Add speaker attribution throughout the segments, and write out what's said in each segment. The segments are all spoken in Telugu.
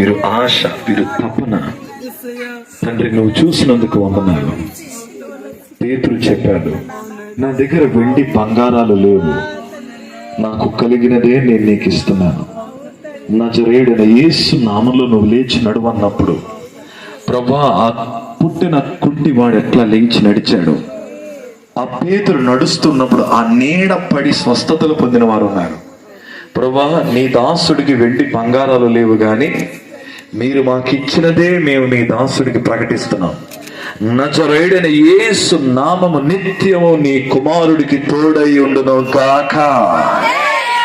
Speaker 1: వీరు ఆశ వీరు తపన. తండ్రి నువ్వు చూసినందుకు వందనాలు. పేతులు చెప్పాడు నా దగ్గర వెండి బంగారాలు లేవు. నాకు కలిగినదే నేను నీకు ఇస్తున్నాను. నజరేయుడైన యేసు నామంలో నువ్వు లేచి నడువన్నప్పుడు ప్రభా ఆ పుట్టిన కుంటి వాడు ఎట్లా లేచి నడిచాడు? ఆ పేతులు నడుస్తున్నప్పుడు ఆ నీడ పడి స్వస్థతలు పొందిన వారు ఉన్నారు. ప్రభా నీ దాసుడికి వెండి బంగారాలు లేవు కానీ మీరు మాకిచ్చినదే మేము మీ దాసుడికి ప్రకటిస్తున్నాం. నజరేడైన యేసు నామము నిత్యము నీ కుమారుడికి తోడై ఉండును కాక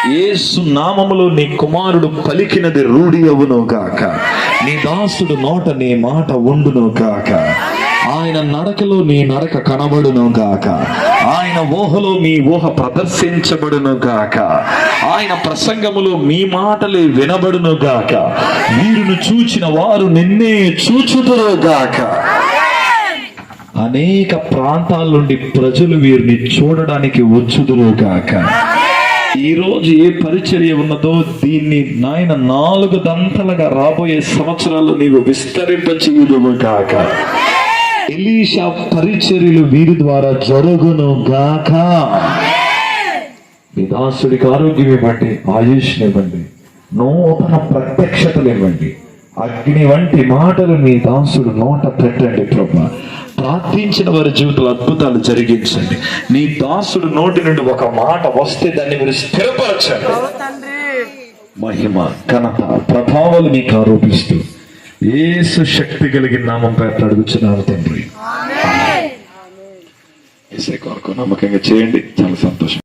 Speaker 1: యేసు నామములో నీ కుమారుడు పలికినది రూఢి అవును గాక. నీ దాసుడు నోట నీ మాట ఉండును గాక. ఆయన నడకలో నీ నడక కనబడును గాక. ఆయన ఊహలో మీ ఊహ ప్రదర్శించబడును గాక. ఆయన ప్రసంగములో మీ మాటలే వినబడును గాక. వీరును చూచిన వారు నిన్నే చూచుతురు గాక. అనేక ప్రాంతాల నుండి ప్రజలు వీరిని చూడడానికి వచ్చుదురు గాక. ఈ రోజు ఏ పరిచర్య ఉన్నదో దీన్ని నాయన నాలుగు దంతలుగా రాబోయే సంవత్సరాలు నీవు విస్తరింపచేయుదువు గాక. ఎలీషా పరిచర్యలు వీరి ద్వారా జరుగును గాక. మీ దాసుడికి ఆరోగ్యం ఇవ్వండి ఆయుష్ని ఇవ్వండి నూతన ప్రత్యక్షతలు ఇవ్వండి. అగ్ని వంటి మాటలు మీ దాసుడు నోట పెట్టండి ప్రభా. ప్రార్థించిన వారి జీవితంలో అద్భుతాలు జరిగించండి. నీ దాసుడు నోటి నుండి ఒక మాట వస్తే దాన్ని మీరు స్థిరపరచండి. మహిమ ఘనత ప్రభావాలు మీకు ఆరోపిస్తూ ఏసు శక్తి కలిగిన నామం పేరు అడుగుచున్నాను తండ్రి. ఏసే కొరకు నమ్మకంగా చేయండి. చాలా సంతోషం.